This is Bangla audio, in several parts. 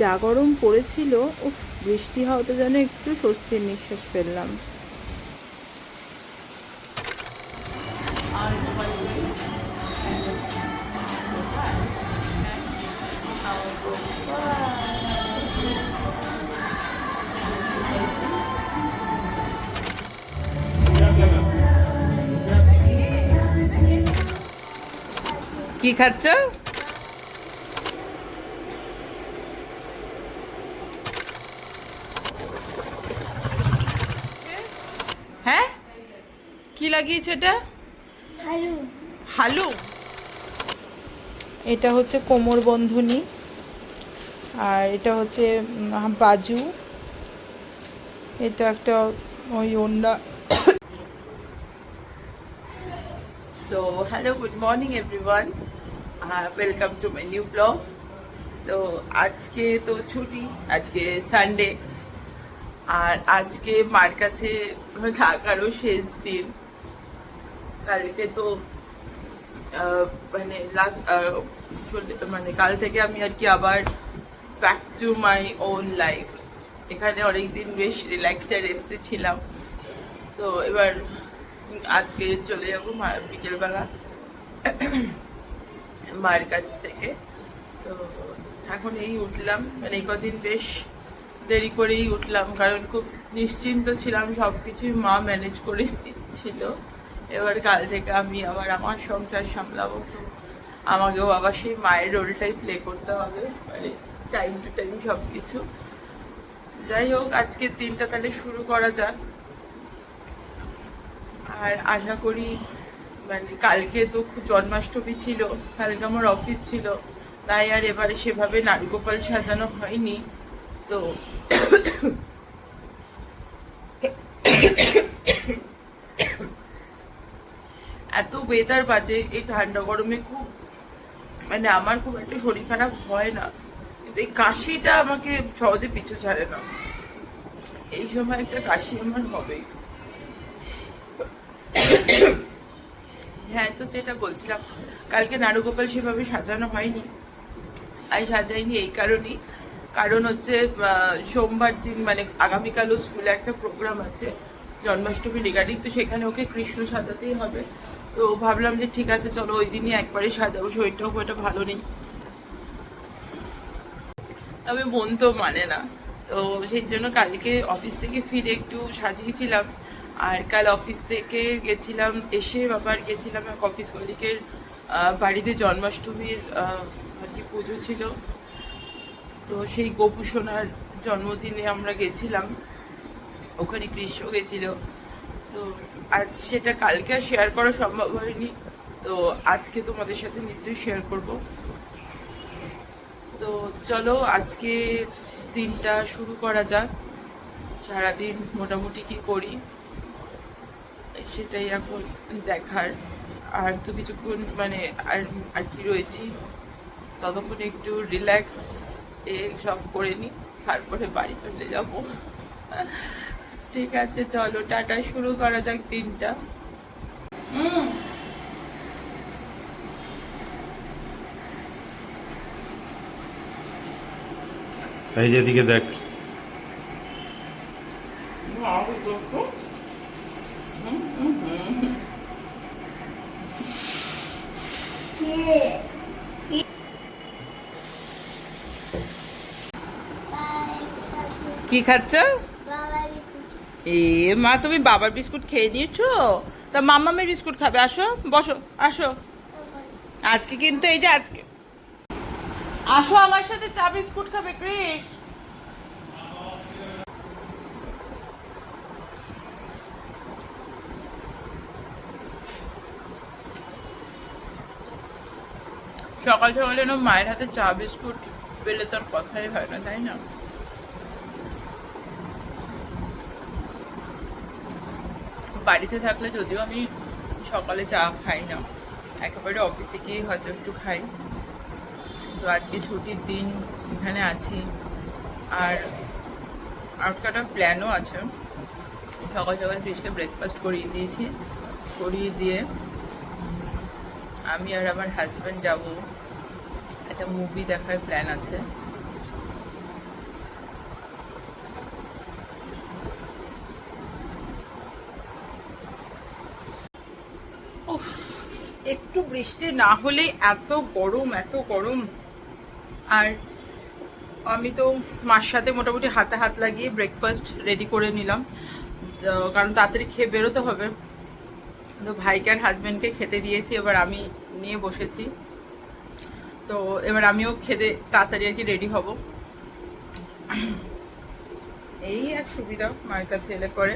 যা গরম পড়েছিল উফ বৃষ্টি হওয়াতে যেন একটু স্বস্তির নিঃশ্বাস ফেললাম। কি খাচ্ছ হ্যাঁ কি লাগিয়েছে এটা? হালু। হালু? এটা হচ্ছে কোমর বন্ধনী। আর এটা হচ্ছে বাজু। এটা একটা ওই ওন্ডা। So hello good morning everyone welcome to my new blog তো আজকে তো ছুটি আজকে সানডে আর আজকে মার কাছে থাকারও শেষ দিন। কালকে তো মানে লাস্ট মানে কাল থেকে আমি আর কি আবার back to my own life এখানে অনেকদিন বেশ রিল্যাক্সে রেস্টে ছিলাম। তো এবার আজকে চলে যাব মা বিকেলবেলা মায়ের কাছ থেকে। তো এখন এই উঠলাম। মানে এই কদিন বেশ দেরি করেই উঠলাম, কারণ খুব নিশ্চিন্ত ছিলাম সব কিছুই মা ম্যানেজ করে দিচ্ছিল। এবার কাল থেকে আমি আবার আমার সংসার সামলাবো। তো আমাকেও আবার সেই মায়ের রোলটাই প্লে করতে হবে মানে টাইম টু টাইম সব কিছু যাই হোক, আজকের দিনটা তাহলে শুরু করা যাক। আর আশা করি মানে কালকে তো খুব জন্মাষ্টমী ছিল, কালকে আমার অফিস ছিল, তাই আর এবারে সেভাবে নারীগোপাল সাজানো হয়নি। তো এত ওয়েদার বাজে, এই ঠান্ডা গরমে খুব মানে আমার খুব একটা শরীর খারাপ হয় না। কিন্তু এই কাশিটা আমাকে সহজে পিছু ছাড়ে না। এই সময় একটা কাশি আমার হবেই হ্যাঁ তো যেটা বলছিলাম, কালকে নারুগোপাল সেভাবে সাজানো হয়নি। আর সাজাইনি এই কারণেই। কারণ হচ্ছে সোমবার দিন মানে আগামীকালও স্কুলে একটা প্রোগ্রাম আছে, জন্মাষ্টমী রিগার্ডিং তো সেখানে ওকে কৃষ্ণ সাজাতেই হবে। তো ভাবলাম যে ঠিক আছে, চলো ওই দিনই একবারে সাজাবো, শরীরটাও খুব একটা ভালো নেই। তবে মন তো মানে না। তো সেই জন্য কালকে অফিস থেকে ফিরে একটু সাজিয়েছিলাম। আর কাল অফিস থেকে গেছিলাম, এসে আবার গেছিলাম এক অফিস কলিকের বাড়িতে জন্মাষ্টমীর আর কি পুজো ছিল। তো সেই গোপু জন্মদিনে আমরা গেছিলাম। ওখানে কৃষ্ণ গেছিল। তো আজ সেটা কালকে শেয়ার করা সম্ভব হয়নি। তো আজকে তোমাদের সাথে নিশ্চয়ই শেয়ার করব। তো চলো আজকে দিনটা শুরু করা যাক। সারাদিন মোটামুটি কি করি, সেটাই এখন দেখার। আর তো কিছুক্ষণ মানে আর আর কি রয়েছি, ততক্ষণ একটু রিল্যাক্স এ সব করে নিই, তারপরে বাড়ি চলে যাব। ঠিক আছে চলো টাটা শুরু করা যাক দিনটা হুম। এই যেদিকে দেখ। কি খাচ্ছ? মা, তুমি বাবার বিস্কুট খেয়ে নিয়েছো? তা মামামের বিস্কুট খাবে, আসো, বসো, আসো। আজকে কিন্তু এই যে আজকে। আসো আমার সাথে, চা, বিস্কুট খাবে, ক্রিস। সকাল সকালে মায়ের হাতে চা, বিস্কুট পেলে তার কথাই হয় না, তাই না? বাড়িতে থাকলে যদিও আমি সকালে চা খাই না, একেবারে অফিসে গিয়ে হয়তো একটু খাই। তো আজকে ছুটির দিন এখানে আছি। আর আটকাটা প্ল্যানও আছে। সকাল সকাল ফ্রিজকে ব্রেকফাস্ট করিয়ে দিয়েছি। করিয়ে দিয়ে আমি আর আমার হাজব্যান্ড যাব। একটা মুভি দেখার প্ল্যান আছে। একটু বৃষ্টি না হলে এত গরম এত গরম। আর আমি তো মার সাথে মোটামুটি হাতে হাত লাগিয়ে ব্রেকফাস্ট রেডি করে নিলাম। কারণ তাড়াতাড়ি খেয়ে বেরোতে হবে। তো ভাইকে আর হাজব্যান্ডকে খেতে দিয়েছি, এবার আমি নিয়ে বসেছি। তো এবার আমিও খেতে তাড়াতাড়ি আর কি রেডি হব। এই এক সুবিধা মায়ের কাছে এলে পরে।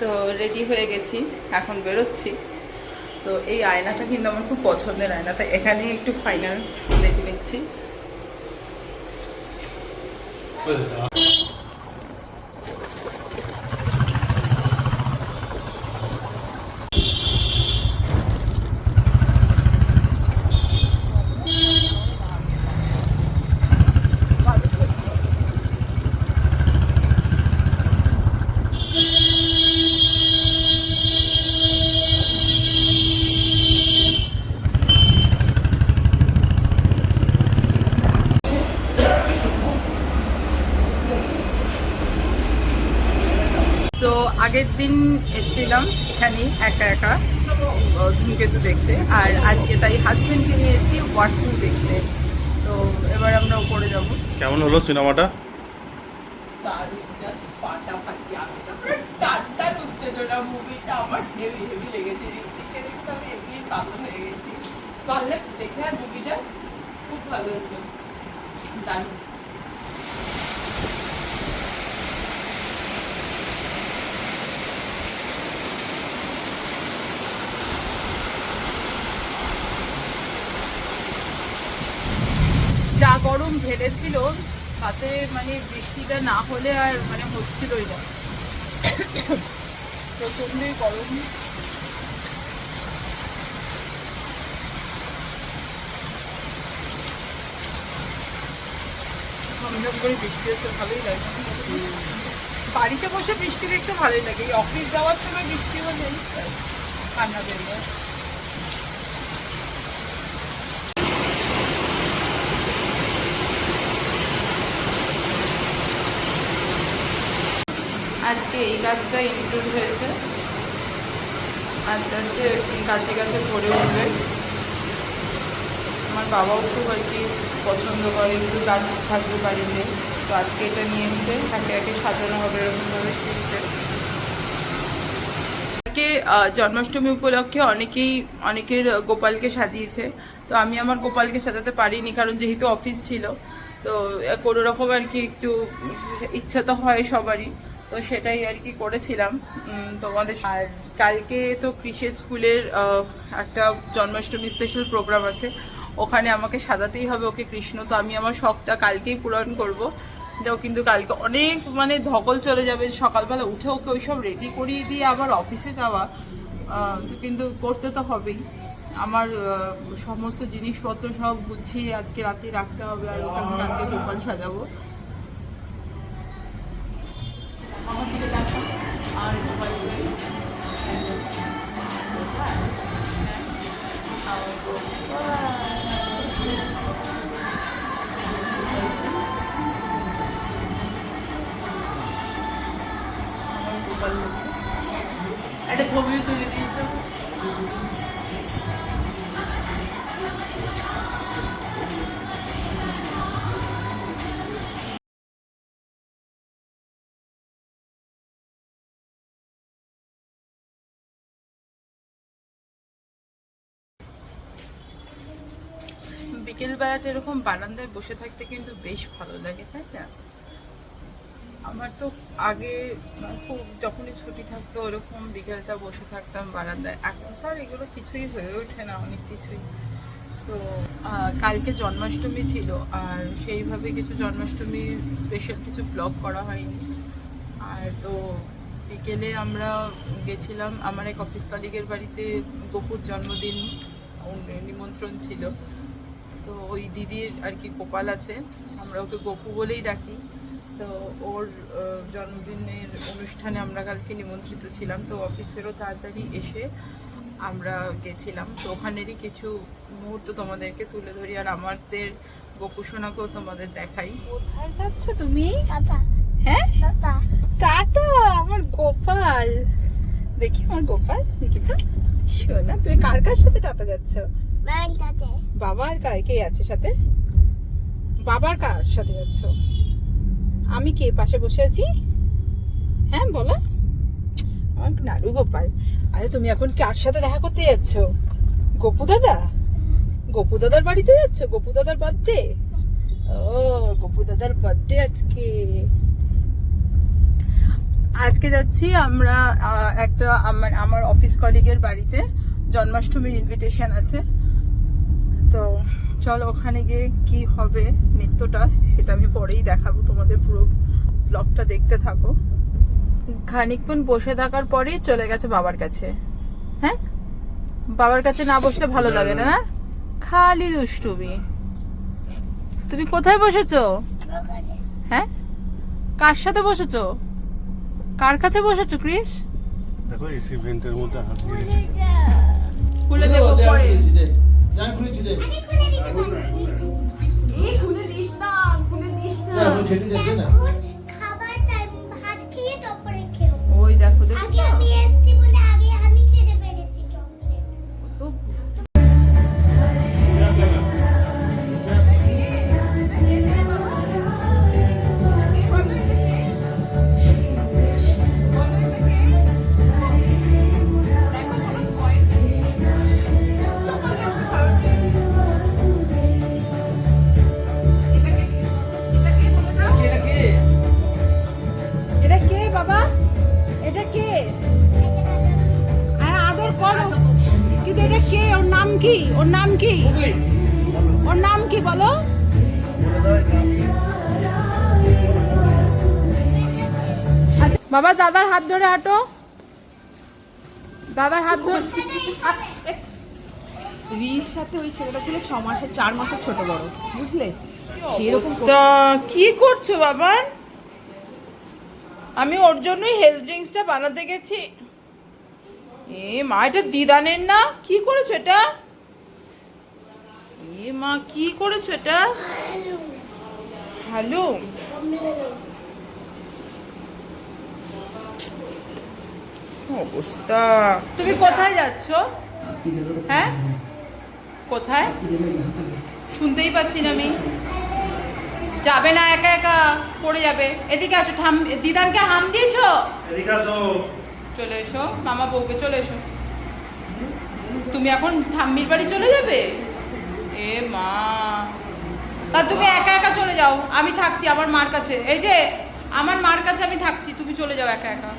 তো রেডি হয়ে গেছি, এখন বেরোচ্ছি। তো এই আয়নাটা কিন্তু আমার খুব পছন্দের আয়না, তাই এখানেই একটু ফাইনাল দেখে নিচ্ছি তো আগের দিন এসেছিলাম এখানেই একা একা ধূমকেতু দেখতে। আর আজকে তাই হাজবেন্ডকে নিয়ে এসেছি ওয়াট টু দেখতে। তো এবার আমরা উপরে যাব। কেমন হলো সিনেমাটা? হয়ে দেখে আর মুভিটা খুব ভালো হয়েছে। দারুণ। যা গরম ঢেলেছিল, তাতে মানে বৃষ্টিটা না হলে আর মানে হচ্ছিলই না। প্রচণ্ডই গরম। করে বৃষ্টি ভালোই লাগে। বাড়িতে বসে বৃষ্টি দেখতে ভালোই লাগে। এই অফিস যাওয়ার সময় বৃষ্টি হলেই ঠান্ডা বেরিয়ে আজকে এই গাছটা ইনক্লুড হয়েছে। আস্তে আস্তে গাছে গাছে ভরে উঠবে। আমার বাবাও খুব আর কি পছন্দ করে একটু গাছ থাকবে বাড়িতে। তো আজকে এটা নিয়ে এসছে একে একে সাজানো হবে এরকমভাবে। আজকে জন্মাষ্টমী উপলক্ষে অনেকেই, অনেকের গোপালকে সাজিয়েছে। তো আমি আমার গোপালকে সাজাতে পারিনি, কারণ যেহেতু অফিস ছিল। তো কোনো রকম আর কি একটু ইচ্ছা তো হয় সবারই। তো সেটাই আর কি করেছিলাম। তোমাদের আর কালকে তো কৃষি স্কুলের একটা জন্মাষ্টমী স্পেশাল প্রোগ্রাম আছে। ওখানে আমাকে সাজাতেই হবে ওকে কৃষ্ণ। তো আমি আমার শখটা কালকেই পূরণ করব। তো কিন্তু কালকে অনেক মানে ধকল চলে যাবে। সকালবেলা উঠে ওকে ওইসব রেডি করিয়ে দিয়ে আবার অফিসে যাওয়া তো কিন্তু করতে তো হবেই। আমার সমস্ত জিনিসপত্র সব গুছিয়ে আজকে রাতে রাখতে হবে আর আমি কালকে গোপাল সাজাবো। বিকেলবেলাটা এরকম বারান্দায় বসে থাকতে কিন্তু বেশ ভালো লাগে, তাই না? আমার তো আগে খুব যখনই ছুটি থাকতো ওরকম বিকেলটা বসে থাকতাম বারান্দায়। এখন তো আর এগুলো কিছুই হয়ে ওঠে না, অনেক কিছুই। তো কালকে জন্মাষ্টমী ছিল আর সেইভাবে কিছু জন্মাষ্টমী স্পেশাল কিছু ব্লগ করা হয়নি। আর তো বিকেলে আমরা গেছিলাম, আমার এক অফিস কলিগের বাড়িতে গপুর জন্মদিন নিমন্ত্রণ ছিল। তো ওই দিদির আর কি গোপাল আছে আমরা ওকে গপু বলেই ডাকি। তো ওর জন্মদিনের অনুষ্ঠানে আমরা কালকে নিমন্ত্রিত ছিলাম তো অফিস ফেরো তাড়াতাড়ি এসে আমরা গেছিলাম। তো ওখানেরই কিছু মুহূর্ত তোমাদেরকে তুলে ধরি আর আমাদের গোপুসোনাকেও তোমাদের দেখাই। কোথায় যাচ্ছ তুমি? হ্যাঁ? টাটা টাটা আমার গোপাল। দেখি আমার গোপাল দেখি তো শোনা তুমি কার কার সাথে টাটা যাচ্ছ? বাবার কার কে আছে সাথে? বাবার কার সাথে যাচ্ছ? আমি কে? পাশে বসে আছি? হ্যাঁ বলো। আমার নাড়ু গোপাল। আরে, তুমি এখন কার সাথে দেখা করতে যাচ্ছ? গপু দাদা? গপু দাদার বাড়িতে যাচ্ছ? গপু দাদার বার্থডে ও, গপু দাদার বার্থডে আজকে। আজকে যাচ্ছি আমরা একটা আমার আমার অফিস কলিগের বাড়িতে। জন্মাষ্টমীর ইনভিটেশন আছে। তো চলো ওখানে গিয়ে কি হবে নৃত্যটা সেটা আমি পরেই দেখাবো। তোমাদের পুরো ব্লগটা দেখতে থাকো। খানিকক্ষণ বসে থাকার পরেই চলে গেছে বাবার কাছে। হ্যাঁ? বাবার কাছে না বসলে ভালো লাগে না না? খালি দুষ্টুমি। তুমি কোথায় বসেছো? হ্যাঁ? কার সাথে বসেছো? কার কাছে বসেছো ক্রিস? দেখো এসি ভেন্টের মধ্যে হাত দিয়ে খুলে দেবো পরে। আমি খুলে দিতে পারছি। এই খুলে দিস না খুলে দিস না। এখন খাবার কে আদর করো। কিন্তু এটা কে? ওর নাম কি? ওর নাম কি? ওর নাম কি বলো? আচ্ছা, বাবা দাদার হাত ধরে হাঁটো। দাদার হাত ধরে রির সাথে ওই ছেলেটা ছিল ছ মাসের চার মাসের ছোট বড় বুঝলে? কি করছ বাবা? আমি ওর জন্যই হেলথ ড্রিঙ্কসটা বানাতে গেছি। এ মা, এটা দিদানের না? কি করেছ এটা? এ মা, কি করেছ এটা? হ্যালো। অবস্থা? তুমি কোথায় যাচ্ছ? হ্যাঁ? কোথায়? শুনতেই পাচ্ছি না আমি। যাবে না একা একা পড়ে যাবে। এদিকে আসো ঠাম দিদানকে হাম দিয়েছ? এদিকে আসো। চলে এসো মামা বউকে চলে এসো। তুমি এখন ঠাম্মির বাড়ি চলে যাবে? এ মা। তা তুমি একা একা চলে যাও আমি থাকছি আমার মার কাছে। এই যে আমার মার কাছে আমি থাকছি তুমি চলে যাও একা একা।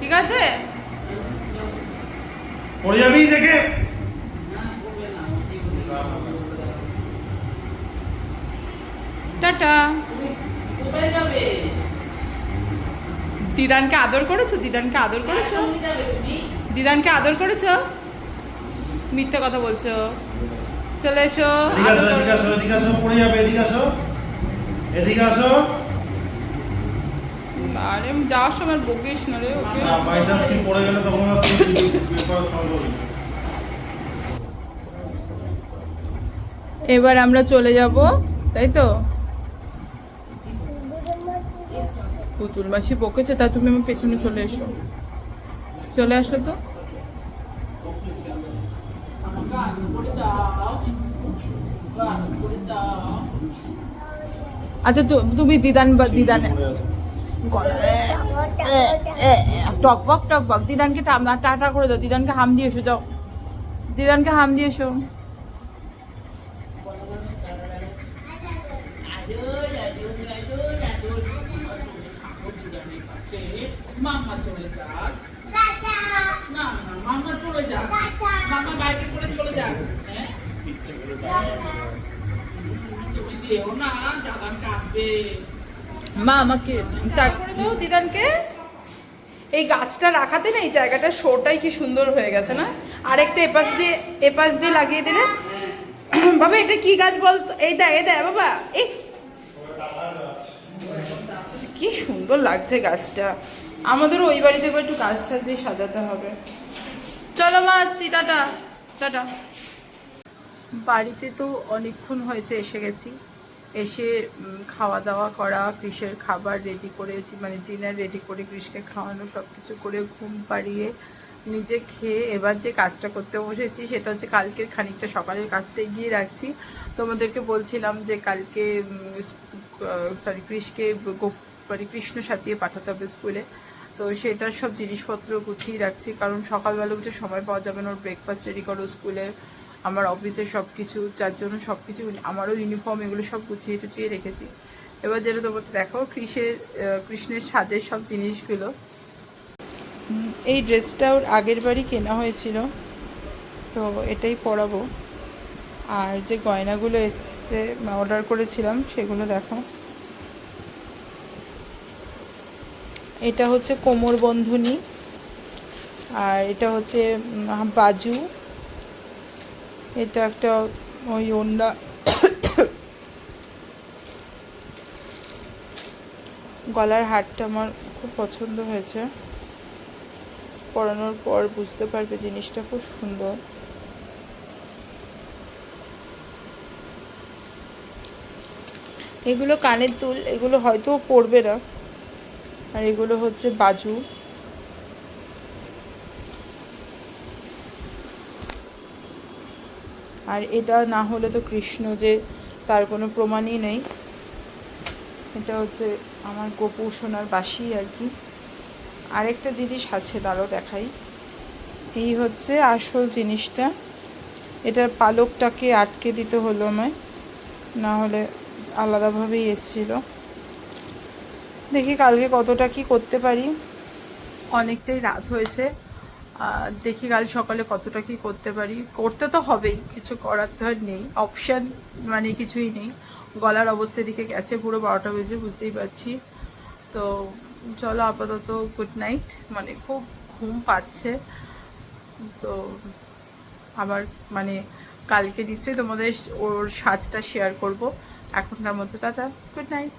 ঠিক আছে? পড়ে যাবি দেখে? টাটা। দিদানকে আদর করেছ? দিদানকে আদর করেছ? দিদানকে আদর করেছ? মিথ্যা কথা বলছো। চলে এসো এদিকে আসো আদর এদিকে করো। আসো এদিকে আসো পড়ে যাবে এদিকে আসো। এদিকে আসো। আরে যাওয়ার সময় বকিস না রে ওকে। বাই চান্স কি পড়ে গেলে তখন আর তুমি সম্ভব এবার আমরা চলে যাব তাই তো? পুতুল, মাসি বকেছে, তা তুমি আমার পেছনে চলে এসো। চলে আসো তো? আচ্ছা তুমি দিদান দিদান টক বক টক বক। দিদানকে টাটা করে দাও, দিদানকে হাম দিয়ে এসো, যাও। দিদানকে হাম দিয়ে এসো মাম্মা চলে যাক টাটা না না মাম্মা চলে যাক টাটা মাম্মা বাইকে করে চলে যাক হ্যাঁ তুমি যেও না দাদান কাঁদবে মা, আমাকে তার করে দাও দিদানকে এই গাছটা রাখাতে না, এই জায়গাটা শোটাই কি সুন্দর হয়ে গেছে না? আরেকটা এপাশ দিয়ে এপাশ দিয়ে লাগিয়ে দিলে। বাবা, এটা কি গাছ বলতো এই দা এই দা বাবা, এই। কি সুন্দর লাগছে গাছটা। আমাদের ওই বাড়িতে একটু গাছ টাছ দিয়ে সাজাতে হবে। চলো মা, আসছি, টাটা টাটা। বাড়িতে তো অনেকক্ষণ হয়েছে, এসে গেছি। এসে খাওয়া দাওয়া করা কৃষের খাবার রেডি করে মানে ডিনার রেডি করে কৃষকে খাওয়ানো সব কিছু করে ঘুম পাড়িয়ে নিজে খেয়ে এবার যে কাজটা করতে বসেছি, সেটা হচ্ছে কালকের খানিকটা সকালের কাজটা এগিয়ে রাখছি। তোমাদেরকে বলছিলাম যে কালকে সরি কৃষকে মানে কৃষ্ণ সাজিয়ে পাঠাতে হবে স্কুলে। তো সেটার সব জিনিসপত্র গুছিয়ে রাখছি, কারণ সকালবেলা উঠে সময় পাওয়া যাবে না, ওর ব্রেকফাস্ট রেডি করো স্কুলে। আমার অফিসের সব কিছু যার জন্য সব কিছু আমারও ইউনিফর্ম এগুলো সব গুছিয়ে টুচিয়ে রেখেছি। এবার যেটা তোমাকে দেখো কৃষের কৃষ্ণের সাজের সব জিনিসগুলো। এই ড্রেসটা ওর আগের বারই কেনা হয়েছিল, তো এটাই পরাবো। আর যে গয়নাগুলো এসছে অর্ডার করেছিলাম, সেগুলো দেখো। এটা হচ্ছে কোমর বন্ধনী, আর এটা হচ্ছে বাজু। এটা একটা ওই ওন্ডা। গলার হারটা আমার খুব পছন্দ হয়েছে। পরানোর পর বুঝতে পারবে জিনিসটা খুব সুন্দর। এগুলো কানের দুল, এগুলো হয়তো পরবে না। আর এগুলো হচ্ছে বাজু। আর এটা না হলে তো কৃষ্ণ যে তার কোনো প্রমাণই নেই। এটা হচ্ছে আমার গোপু সোনার বাসি আর কি। আরেকটা জিনিস আছে তারও দেখাই। এই হচ্ছে আসল জিনিসটা। এটার পালকটাকে আটকে দিতে হলো আমায়, না হলে আলাদাভাবেই এসছিল। দেখি কালকে কতটা কি করতে পারি। অনেকটাই রাত হয়েছে। দেখি কাল সকালে কতটা কি করতে পারি। করতে তো হবেই, কিছু করার তো আর নেই। অপশান মানে কিছুই নেই। গলার অবস্থা দিকে গেছে, পুরো বারোটা বেজে বুঝতেই পারছি। তো চলো আপাতত গুড নাইট মানে খুব ঘুম পাচ্ছে। তো আবার মানে কালকে নিশ্চয়ই তোমাদের ওর সাজটা শেয়ার করব। এখনকার মতো টাটা গুড নাইট